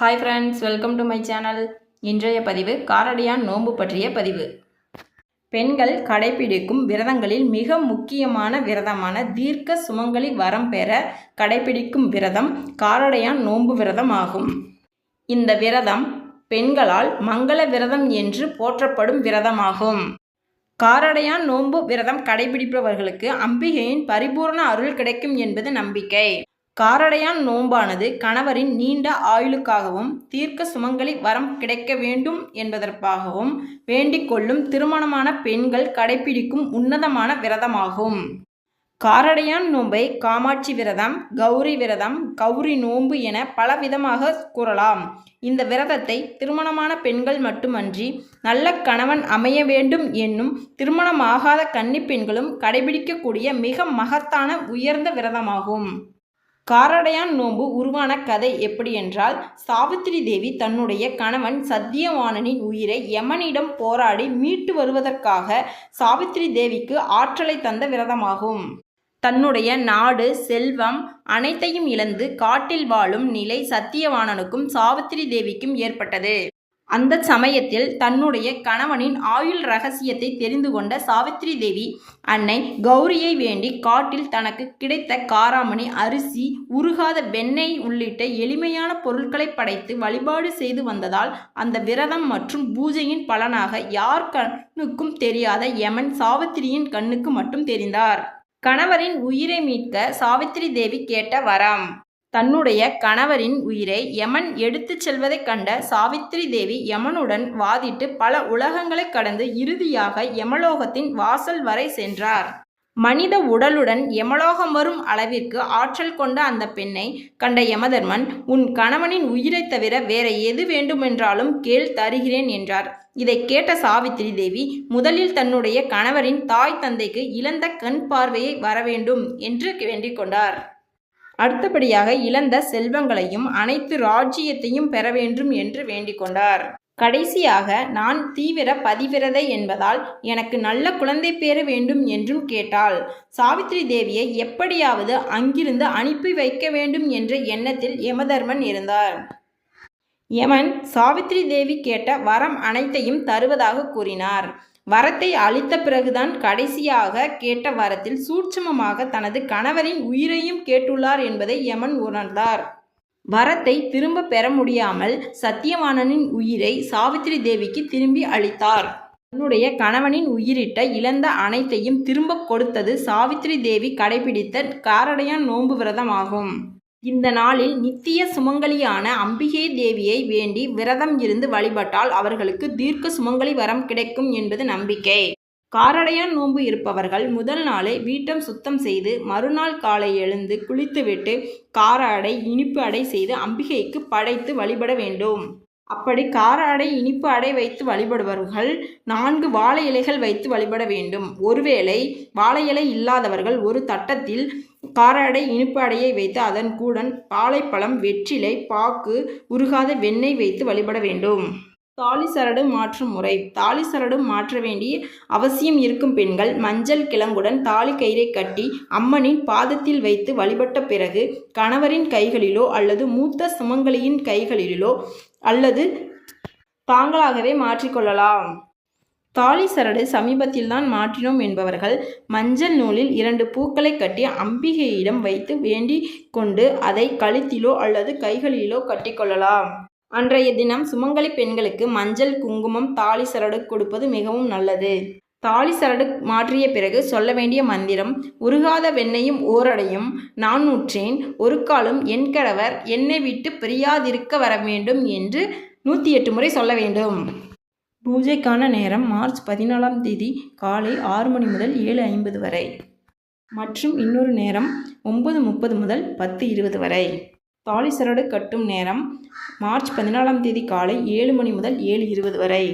Hi friends welcome to my channel இன்றைய பதிவு காரடியான் நோன்பு பற்றிய பதிவு. பெண்கள் கடைபிடிக்கும் விரதங்களில் மிக முக்கியமான விரதமான தீர்க்க சுமங்கலி வரம் பெற கடைபிடிக்கும் விரதம் காரடையான் நோன்பு விரதம் ஆகும். இந்த விரதம் பெண்களால் மங்கள விரதம் என்று போற்றப்படும் விரதமாகும். காரடையான் நோன்பு விரதம் கடைபிடிப்பவர்களுக்கு அம்பிகையின் பரிபூர்ண அருள் கிடைக்கும் என்பது நம்பிக்கை. காரடையான் நோன்பானது கணவரின் நீண்ட ஆயுளுக்காகவும் தீர்க்க சுமங்கலி வரம் கிடைக்க வேண்டும் என்பதற்காகவும் வேண்டிக் கொள்ளும் திருமணமான பெண்கள் கடைபிடிக்கும் உன்னதமான விரதமாகும். காரடையான் நோன்பை காமாட்சி விரதம் கௌரி விரதம் கௌரி நோன்பு என பலவிதமாக கூறலாம். இந்த விரதத்தை திருமணமான பெண்கள் மட்டுமன்றி நல்ல கணவன் அமைய வேண்டும் என்னும் திருமணமாகாத கன்னி பெண்களும் கடைபிடிக்கக்கூடிய மிக மகத்தான உயர்ந்த விரதமாகும். காரடையான் நோன்பு உருவான கதை எப்படி என்றால் சாவித்திரி தேவி தன்னுடைய கணவன் சத்தியவானனின் உயிரை யமனிடம் போராடி மீட்டு வருவதற்காக சாவித்திரி தேவிக்கு ஆற்றலை தந்த விரதமாகும். தன்னுடைய நாடு செல்வம் அனைத்தையும் இழந்து காட்டில் வாழும் நிலை சத்தியவாணனுக்கும் சாவித்திரி தேவிக்கும் ஏற்பட்டது. அந்த சமயத்தில் தன்னுடைய கணவனின் ஆயுள் ரகசியத்தை தெரிந்து கொண்ட சாவித்திரி தேவி அன்னை கௌரியை வேண்டி காட்டில் தனக்கு கிடைத்த காராமணி அரிசி உருகாத வெண்ணெய் உள்ளிட்ட எளிமையான பொருட்களை படைத்து வழிபாடு செய்து வந்ததால் அந்த விரதம் மற்றும் பூஜையின் பலனாக யார் கண்ணுக்கும் தெரியாத யமன் சாவித்திரியின் கண்ணுக்கு மட்டும் தெரிந்தார். கணவரின் உயிரை மீட்க சாவித்திரி தேவி கேட்ட வரம். தன்னுடைய கணவரின் உயிரை யமன் எடுத்துச் செல்வதைக் கண்ட சாவித்திரி தேவி யமனுடன் வாதிட்டு பல உலகங்களை கடந்து இறுதியாக யமலோகத்தின் வாசல் வரை சென்றார். மனித உடலுடன் யமலோகம் வரும் அளவிற்கு ஆற்றல் கொண்ட அந்த பெண்ணை கண்ட யமதர்மன் உன் கணவனின் உயிரைத் தவிர வேற எது வேண்டுமென்றாலும் கேள் தருகிறேன் என்றார். இதை கேட்ட சாவித்திரி தேவி முதலில் தன்னுடைய கணவரின் தாய் தந்தைக்கு இழந்த கண் பார்வையை வரவேண்டும் என்று வேண்டிக் கொண்டார். அடுத்தபடியாக இழந்த செல்வங்களையும் அனைத்து ராஜ்ஜியத்தையும் பெற வேண்டும் என்று வேண்டிக்கொண்டார் கடைசியாக நான் தீவிர பதிவிரதை என்பதால் எனக்கு நல்ல குழந்தை பேறு வேண்டும் என்றும் கேட்டாள். சாவித்ரி தேவியை எப்படியாவது அங்கிருந்து அனுப்பி வைக்க வேண்டும் என்ற எண்ணத்தில் யமதர்மன் இருந்தார். யமன் சாவித்ரி தேவி கேட்ட வரம் அனைத்தையும் தருவதாக கூறினார். வரத்தை அளித்த பிறகுதான் கடைசியாக கேட்ட வரத்தில் சூட்சமமாக தனது கணவரின் உயிரையும் கேட்டுள்ளார் என்பதை யமன் உணர்ந்தார். வரத்தை திரும்ப பெற முடியாமல் சத்தியவாணனின் உயிரை சாவித்திரி தேவிக்கு திரும்பி அளித்தார். தன்னுடைய கணவனின் உயிரிட்ட இழந்த அனைத்தையும் திரும்ப கொடுத்தது சாவித்திரி தேவி கடைபிடித்த காரடையான் நோன்பு விரதமாகும். இந்த நாளில் நித்திய சுமங்கலியான அம்பிகை தேவியை வேண்டி விரதம் இருந்து வழிபட்டால் அவர்களுக்கு தீர்க்க சுமங்கலி வரம் கிடைக்கும் என்பது நம்பிக்கை. காரடையான் நோன்பு இருப்பவர்கள் முதல் நாளே வீட்டம் சுத்தம் செய்து மறுநாள் காலை எழுந்து குளித்துவிட்டு கார அடை இனிப்பு அடை செய்து அம்பிகைக்கு படைத்து வழிபட வேண்டும். அப்படி கார அடை இனிப்பு அடை வைத்து வழிபடுபவர்கள் நான்கு வாழை இலைகள் வைத்து வழிபட வேண்டும். ஒருவேளை வாழை இலை இல்லாதவர்கள் ஒரு தட்டத்தில் கார அடை இனிப்பு அடையை வைத்து அதன் கூடன் வாழைப்பழம் வெற்றிலை பாக்கு உருகாத வெண்ணெய் வைத்து வழிபட வேண்டும். தாலி சரடு மாற்றும் முறை. தாலி சரடு மாற்ற வேண்டிய அவசியம் இருக்கும் பெண்கள் மஞ்சள் கிழங்குடன் தாலி கயிறை கட்டி அம்மனின் பாதத்தில் வைத்து வழிபட்ட பிறகு கணவரின் கைகளிலோ அல்லது மூத்த சுமங்கலியின் கைகளிலோ அல்லது தாங்களாகவே மாற்றிக்கொள்ளலாம் தாலி சரடு சமீபத்தில்தான் மாற்றினோம் என்பவர்கள் மஞ்சள் நூலில் இரண்டு பூக்களை கட்டி அம்பிகையிடம் வைத்து வேண்டி கொண்டு அதை கழுத்திலோ அல்லது கைகளிலோ கட்டிக்கொள்ளலாம் அன்றைய தினம் சுமங்கலி பெண்களுக்கு மஞ்சள் குங்குமம் தாலி சரடு கொடுப்பது மிகவும் நல்லது. தாலி சரடு மாற்றிய பிறகு சொல்ல வேண்டிய மந்திரம் உருகாத வெண்ணையும் ஓரடையும் நான் நூற்றேன் ஒரு காலம் என் கணவர் என்னை விட்டு பிரியாதிருக்க வர வேண்டும் என்று நூற்றி எட்டு முறை சொல்ல வேண்டும். பூஜைக்கான நேரம் மார்ச் பதினாலாம் தேதி காலை ஆறு மணி முதல் ஏழு ஐம்பது வரை. மற்றும் இன்னொரு நேரம் ஒன்பது முப்பது முதல் பத்து இருபது வரை. தாலி சரடு கட்டும் நேரம் மார்ச் பதினாலாம் தேதி காலை ஏழு மணி முதல் ஏழு இருபது வரை.